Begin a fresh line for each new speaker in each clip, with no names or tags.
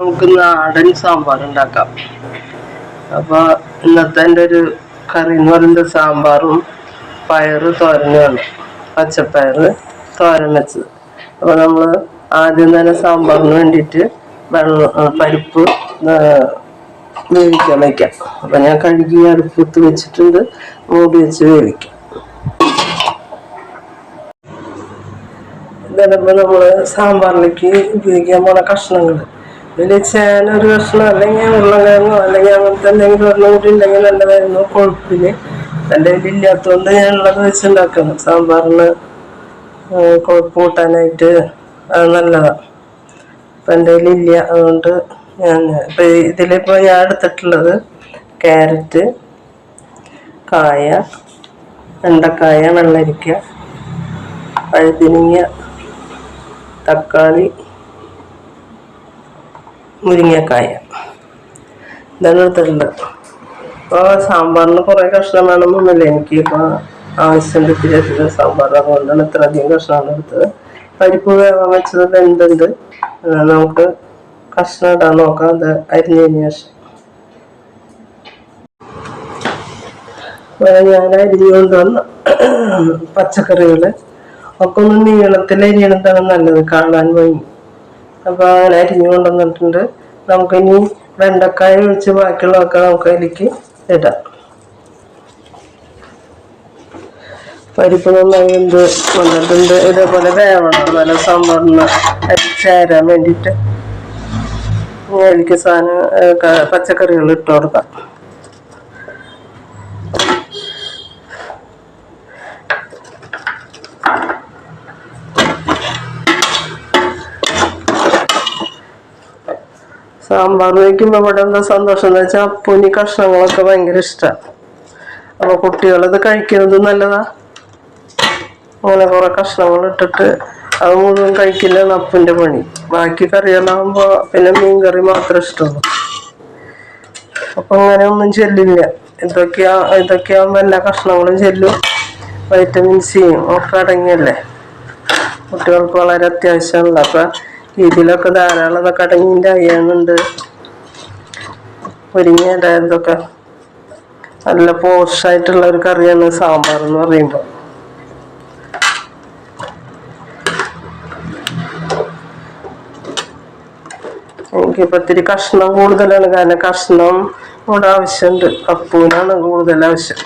നമുക്ക് നാടൻ സാമ്പാർ ഉണ്ടാക്കാം. അപ്പൊ ഇന്നത്തെ എന്റെ ഒരു കറി എന്ന് പറയുന്നത് സാമ്പാറും പയറ് തോരനുമാണ്. പച്ചപ്പയറ് തോരൻ വെച്ചത്. അപ്പൊ നമ്മൾ ആദ്യം തന്നെ സാമ്പാറിന് വേണ്ടിയിട്ട് വെള്ളം പരിപ്പ് വേവിക്കാൻ വയ്ക്കാം അപ്പൊ ഞാൻ കഴുകി അടുപ്പത്ത് വെച്ചിട്ടുണ്ട്. മൂടി വെച്ച് വേവിക്കാം. ഇതിലിപ്പോ നമ്മൾ സാമ്പാറിലേക്ക് ഉപയോഗിക്കാൻ പോണ കഷ്ണങ്ങൾ ഇതിൽ ചേന ഒരു കഷ്ണം അല്ലെങ്കിൽ ഉരുളക്കിഴങ്ങോ അല്ലെങ്കിൽ അങ്ങനത്തെ എന്തെങ്കിലും ഒരെണ്ണം കൂടി ഉണ്ടെങ്കിൽ നല്ലതായിരുന്നു. കൊഴുപ്പിന് എന്റെ ഇല്ലാത്തതുകൊണ്ട് ഞാൻ ഉള്ളത് വെച്ചുണ്ടാക്കണം. സാമ്പാറിന് കൊഴുപ്പ് കൂട്ടാനായിട്ട് അത് നല്ലതാണ് അപ്പം എന്റെ ഇല്ല അതുകൊണ്ട് ഞാൻ ഇപ്പം ഇതിലിപ്പോൾ ഞാൻ എടുത്തിട്ടുള്ളത് ക്യാരറ്റ് കായ വെണ്ടക്കായ വെള്ളരിക്ക വഴുതിനിങ്ങ തക്കാളി മുരിങ്ങക്കായ ഇതാണ് എടുത്തിട്ടുണ്ട് അപ്പോൾ സാമ്പാറിന് കുറേ കഷ്ണം വേണമെന്നൊന്നുമില്ല. എനിക്ക് ഇപ്പോൾ ആവശ്യമുണ്ട് ഇത്തിരി സാമ്പാർ. അതുകൊണ്ടാണ് ഇത്ര അധികം കഷ്ണമാണ് എടുത്തത്. പരിപ്പ് വേവാൻ വെച്ചത് വെന്തുണ്ട്. നമുക്ക് കഷ്ണം ഇടാൻ നോക്കാം. അത് അരിഞ്ഞതിന് ശേഷം. ഞാൻ അരിഞ്ഞു കൊണ്ടുവന്ന പച്ചക്കറികൾ ഒക്കെ ഒന്ന് നീളത്തിൽ അരിയണതാണ് നല്ലത്. കാണാൻ ഭംഗി. അപ്പോൾ അങ്ങനെ അരിഞ്ഞു കൊണ്ടുവന്നിട്ടുണ്ട് നമുക്കിനി വെണ്ടക്കായ ഒഴിച്ച് ബാക്കിയുള്ളതൊക്കെ നമുക്ക് അതിലേക്ക് ഇടാം. പരിപ്പ് നന്നായി എന്ത് വന്നിട്ടുണ്ട്. ഇതേപോലെ വേവണം. നല്ല സാമ്പാറിന് ചേരാൻ വേണ്ടിയിട്ട്. അതിലേക്ക് സാധനം പച്ചക്കറികൾ ഇട്ട് കൊടുക്കാം. സാമ്പാർ വയ്ക്കുമ്പോൾ ഇവിടെ എന്താ സന്തോഷം എന്ന് വെച്ചാൽ അപ്പൂനി കഷ്ണങ്ങളൊക്കെ ഭയങ്കര ഇഷ്ടമാണ് അപ്പൊ കുട്ടികളത് കഴിക്കുന്നത് നല്ലതാ. അങ്ങനെ കുറെ കഷ്ണങ്ങൾ ഇട്ടിട്ട് അത് മുഴുവൻ കഴിക്കില്ല അപ്പന്റെ പണി. ബാക്കി കറികളാകുമ്പോൾ പിന്നെ മീൻ കറി മാത്രമേ ഇഷ്ടമുള്ളൂ അപ്പൊ അങ്ങനെ ഒന്നും ചെല്ലില്ല. ഇതൊക്കെയാ ഇതൊക്കെയാകുമ്പോൾ എല്ലാ കഷ്ണങ്ങളും ചെല്ലും. വൈറ്റമിൻ സിയും ഒക്കെ അടങ്ങിയല്ലേ? കുട്ടികൾക്ക് വളരെ അത്യാവശ്യമുള്ള അപ്പൊ ഇതിലൊക്കെ ധാരാളം ഇതൊക്കെ അടങ്ങിന്റെ അയ്യാന്നുണ്ട് മുരിങ്ങയുടെ നല്ല പോഷായിട്ടുള്ള ഒരു കറിയാണ് സാമ്പാർ എന്ന് പറയുമ്പോൾ എനിക്കിപ്പോ ഇത്തിരി കഷ്ണം കൂടുതലാണ്. കാരണം കഷ്ണം ഇവിടെ ആവശ്യമുണ്ട്. അപ്പൂനാണ് കൂടുതൽ ആവശ്യം.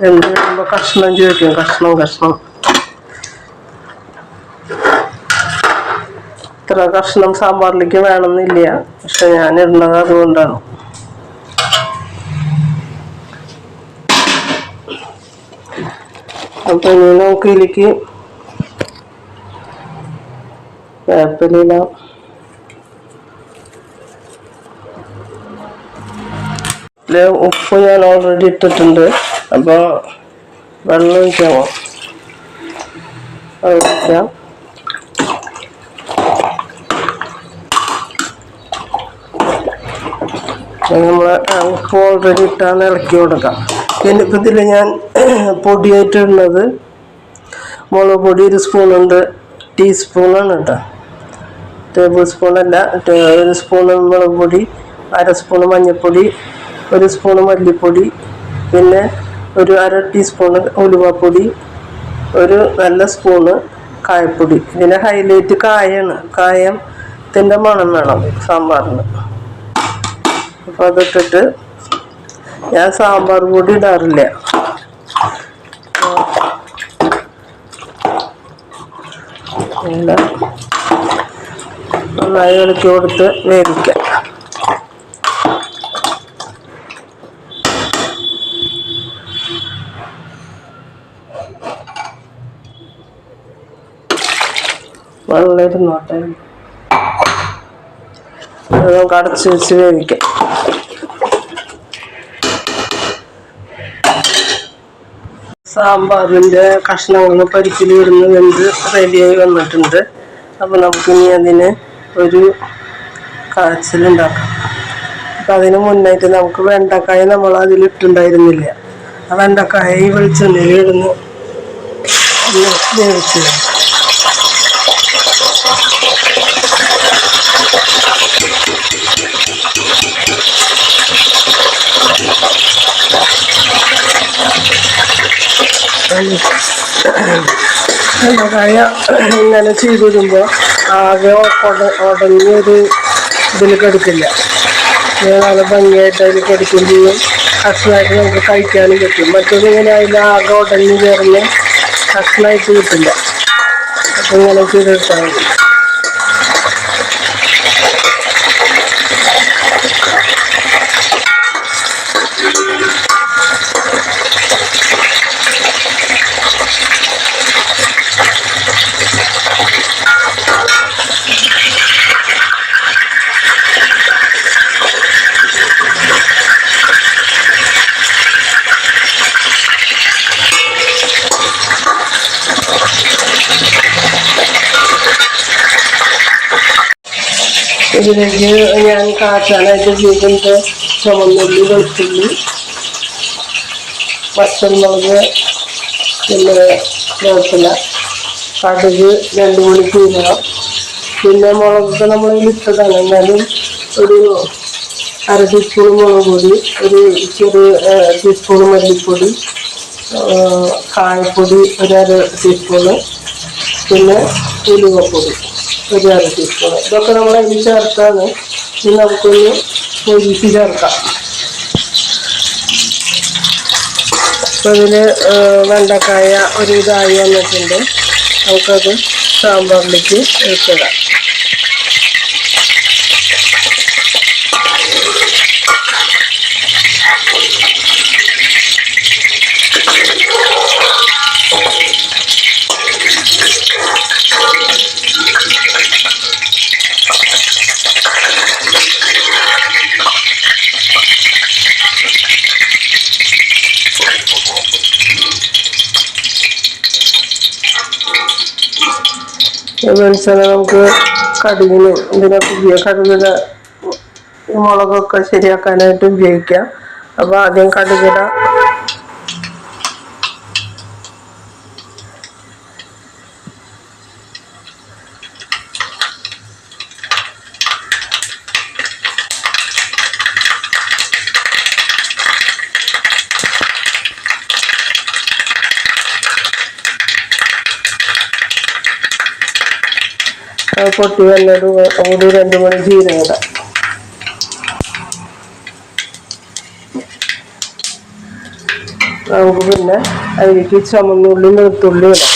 എന്ത് കഷ്ണം ചോദിക്കും. കഷ്ണം കഷ്ണം. ഇത്ര കഷ്ണം സാമ്പാറിലേക്ക് വേണമെന്നില്ല. പക്ഷെ ഞാൻ ഇടുന്നത് അതുകൊണ്ടാണ്. അപ്പൊ ഇനി നമുക്ക് ഇതിലേക്ക് വേപ്പിലില ഉപ്പ് ഞാൻ ഓൾറെഡി ഇട്ടിട്ടുണ്ട്. അപ്പോൾ വെള്ളം ഒഴിക്കാമോ അത് ഒഴിക്കാം. നമ്മൾ ഓൾറെഡി ഇട്ടാണ് ഇളക്കി കൊടുക്കാം ഇപ്പം ഇതിൽ ഞാൻ പൊടിയായിട്ട് മുളക് പൊടി ഒരു സ്പൂണുണ്ട് ടീസ്പൂണാണ് കേട്ടോ. ടേബിൾ സ്പൂണല്ല ഒരു സ്പൂൺ മുളക് പൊടി അര സ്പൂൺ മഞ്ഞൾപ്പൊടി ഒരു സ്പൂൺ മല്ലിപ്പൊടി പിന്നെ ഒരു അര ടീസ്പൂണ് ഉലുവപ്പൊടി ഒരു നല്ല സ്പൂണ് കായപ്പൊടി. ഇതിന്റെ ഹൈലൈറ്റ് കായാണ്. കായത്തിന്റെ മണം വേണം സാമ്പാറിന്. അപ്പോൾ അതിട്ടിട്ട് ഞാൻ സാമ്പാർ പൊടി ഇടാറില്ല. നന്നായി ഇളക്കി കൊടുത്ത് വേവിക്കാം. വെള്ളം ഇരുന്നോട്ടെ. നമുക്ക് അടച്ച് വെച്ച് വേവിക്കാം സാമ്പാറിന്റെ കഷ്ണങ്ങൾ പരിപ്പിൽ വെന്ത് റെഡിയായി വന്നിട്ടുണ്ട്. അപ്പോൾ നമുക്കിനി അതിന് ഒരു കാച്ചിലുണ്ടാക്കാം. അപ്പം അതിന് മുന്നായിട്ട് നമുക്ക് വെണ്ടക്കായ നമ്മൾ അതിലിട്ടുണ്ടായിരുന്നില്ല. ആ വെണ്ടക്കായ ഈ വെളിച്ചെണ്ണയിൽ ഇടുന്ന്. വേവിച്ച് എന്താ കഴിഞ്ഞ ഇങ്ങനെ ചെയ്ത് വരുമ്പോൾ ആകെ ഉടഞ്ഞ ഒരു ഇതിൽ കെടുക്കില്ല. നല്ല ഭംഗിയായിട്ട് അതിൽ കെടുക്കുകയും കഷ്ണമായിട്ട് നമുക്ക് കഴിക്കാനും കിട്ടും മറ്റൊന്നും ഇങ്ങനെ അതിൽ ആകെ ഉടഞ്ഞ് കയറുന്നു കഷ്ണമായിട്ട് കിട്ടില്ല. അപ്പം ഇങ്ങനെ ചെയ്തെടുത്താൽ മതി. ഇതിലേക്ക് ഞാൻ കാട്ടാനായിട്ട് ചെയ്തിട്ടുണ്ട് ചുമന്നുള്ളി വെളുത്തുള്ളി പച്ചമുളക് പിന്നെ വേപ്പില കടുക് രണ്ട് മണി ജീരകം പിന്നെ മുളകൊക്കെ നമ്മൾ ഇട്ടതാണ്. എന്നാലും ഒരു അര ടീസ്പൂൺ മുളക് പൊടി ഒരു ചെറിയ ടീസ്പൂൺ മല്ലിപ്പൊടി കായപ്പൊടി ഒരു അര ടീസ്പൂണ് പിന്നെ ഉലുവപ്പൊടി. ഒരു അര ഇതൊക്കെ നമ്മൾ അതിൽ ചേർത്താണ്. ഇനി നമുക്കൊന്ന് പൊരിച്ച് ചേർക്കാം. വെണ്ടക്കായ ഒരു ഇതായി വന്നിട്ടുണ്ട്. നമുക്കത് സാമ്പാറിലേക്ക് എടുത്തിടാം വെളിച്ചെണ്ണ നമുക്ക് കടുകിന് ഉപയോഗിക്കാം കടുകിന് മുളകൊക്കെ ശരിയാക്കാനായിട്ട് ഉപയോഗിക്കാം. അപ്പോൾ ആദ്യം കടുകിടാം പൊട്ടി വന്നത് ഒരു രണ്ട് മണി ജീരകട. നമുക്ക് പിന്നെ അതിലേക്ക് ചുമന്നുള്ളി നിർത്തുള്ളി ഇടാം.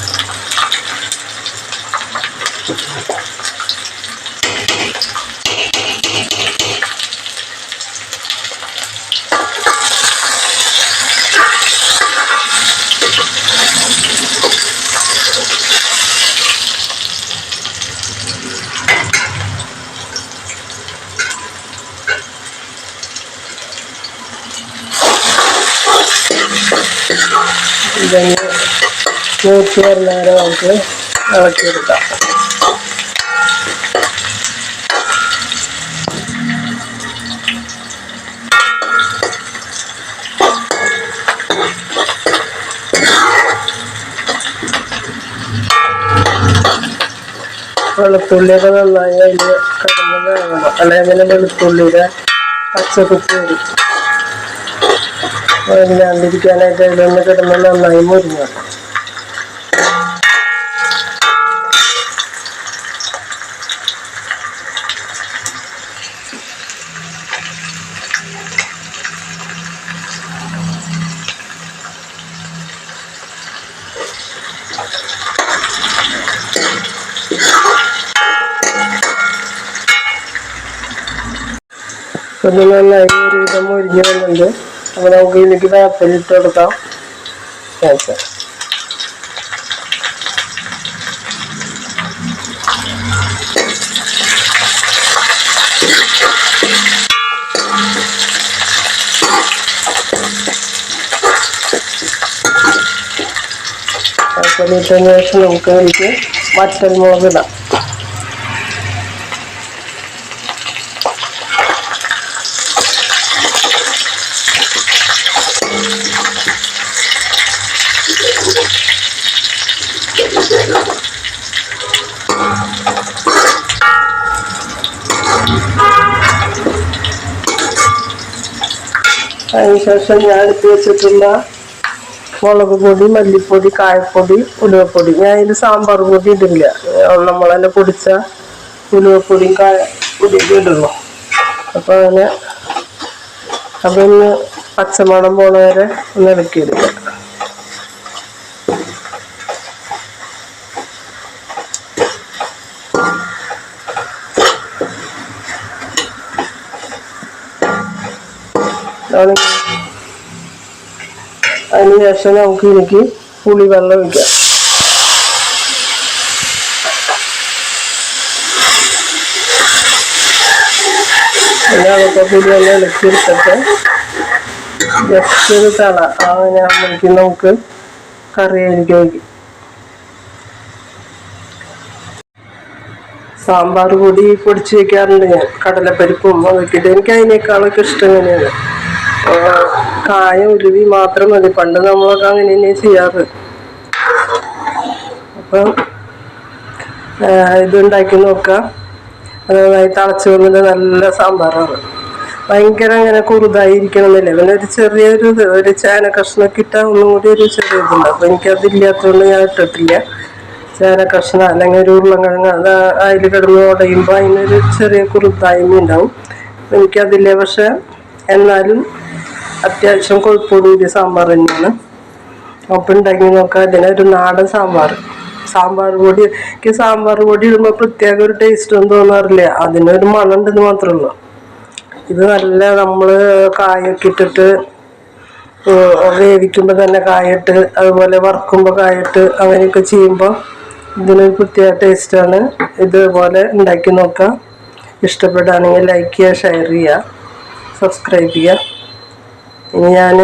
ഇതൊന്ന് മൂത്ത് വരുന്നവരെ നമുക്ക് ഇളക്കിയെടുക്കാം. വെളുത്തുള്ളിയൊക്കെ നന്നായി അതിൽ കടന്നു അല്ലെങ്കിൽ വെളുത്തുള്ളിയുടെ പച്ചക്കുത്തി വരും വരില്ലാണ്ടിരിക്കാനായിട്ട് അതിലൊന്ന് കിടന്ന് നന്നായി മുരിഞ്ഞു നന്നായി ഒരുവിധം ഒഴിഞ്ഞു അപ്പോൾ നമുക്ക് ഇതിലേക്ക് വേപ്പലിട്ട് കൊടുക്കാം. വേപ്പ വേപ്പലിട്ടതിന് ശേഷം നമുക്ക് ഇതിലേക്ക് വറ്റൽ മുളക് ഇടാം. അതിനുശേഷം ഞാൻ എടുത്ത് വെച്ചിട്ടുള്ള മുളക് പൊടി മല്ലിപ്പൊടി കായപ്പൊടി ഉലുവപ്പൊടി. ഞാൻ ഇതിൽ സാമ്പാർ പൊടി ഇടില്ല. നമ്മൾ തന്നെ പൊടിച്ച ഉലുവപ്പൊടിയും കായ പൊടി ഇടുള്ളൂ അപ്പോൾ അങ്ങനെ അതൊന്ന് പച്ചമണം പോണ വരെ ഒന്ന് ഇളക്കിയെടുക്കുക അതാണ്. അതിന് ശേഷം നമുക്ക് ഇതിലേക്ക് പുളി വെള്ളം ഒഴിക്കാം. അങ്ങനെ ആകുമ്പോഴേക്കും നമുക്ക് കറിയായിരിക്കും സാമ്പാർ പൊടി പൊടിച്ച് വെക്കാറുണ്ട് ഞാൻ. കടലപ്പരിപ്പും അതൊക്കെ എനിക്ക് അതിനേക്കാളൊക്കെ ഇഷ്ടം തന്നെയാണ് കായ ഉരുവി മാത്രം മതി. പണ്ട് നമ്മളൊക്കെ അങ്ങനെ തന്നെ ചെയ്യാറ്. അപ്പം ഇതുണ്ടാക്കി നോക്കാം. അത് നന്നായി തിളച്ച് വന്നിട്ട് നല്ല സാമ്പാറാണ്. ഭയങ്കര അങ്ങനെ കുറുതായിരിക്കണം എന്നില്ല പിന്നെ ഒരു ചെറിയൊരു ഇത് ഒരു ചേന കഷ്ണമൊക്കെ ഇട്ടാൽ ഒന്നും കൂടി ഒരു ചെറിയ ഇതുണ്ട് അപ്പൊ എനിക്കതില്ലാത്തതുകൊണ്ട് ഞാൻ ഇട്ടിട്ടില്ല. ചേന കഷ്ണം അല്ലെങ്കിൽ ഒരു ഉരുളക്കിഴങ്ങ് അത് അതിൽ കിടന്ന് ഉടയുമ്പോൾ അതിനൊരു ചെറിയ കുറുതായ്മ ഉണ്ടാവും. എനിക്കതില്ല പക്ഷെ എന്നാലും അത്യാവശ്യം കുഴപ്പമൊന്നുമില്ല സാമ്പാർ തന്നെയാണ്. അപ്പം ഉണ്ടാക്കി നോക്കാം. ഒരു നാടൻ സാമ്പാർ. സാമ്പാർ പൊടി. എനിക്ക് സാമ്പാർ പൊടി ഇടുമ്പോൾ പ്രത്യേക ഒരു ടേസ്റ്റ് ഒന്നും തോന്നാറില്ല. അതിനൊരു മണം ഉണ്ടെന്ന് മാത്രമേ ഉള്ളൂ. ഇത് നല്ല നമ്മൾ കായൊക്കെ ഇട്ടിട്ട് വേവിക്കുമ്പോൾ തന്നെ കായിട്ട് അതുപോലെ വറുക്കുമ്പോൾ കായിട്ട് അങ്ങനെയൊക്കെ ചെയ്യുമ്പോൾ ഇതിനൊരു പ്രത്യേക ടേസ്റ്റാണ് ഇതുപോലെ ഉണ്ടാക്കി നോക്കാം. ഇഷ്ടപ്പെടുകയാണെങ്കിൽ ലൈക്ക് ചെയ്യുക ഷെയർ ചെയ്യുക സബ്സ്ക്രൈബ് ചെയ്യുക. ഞാൻ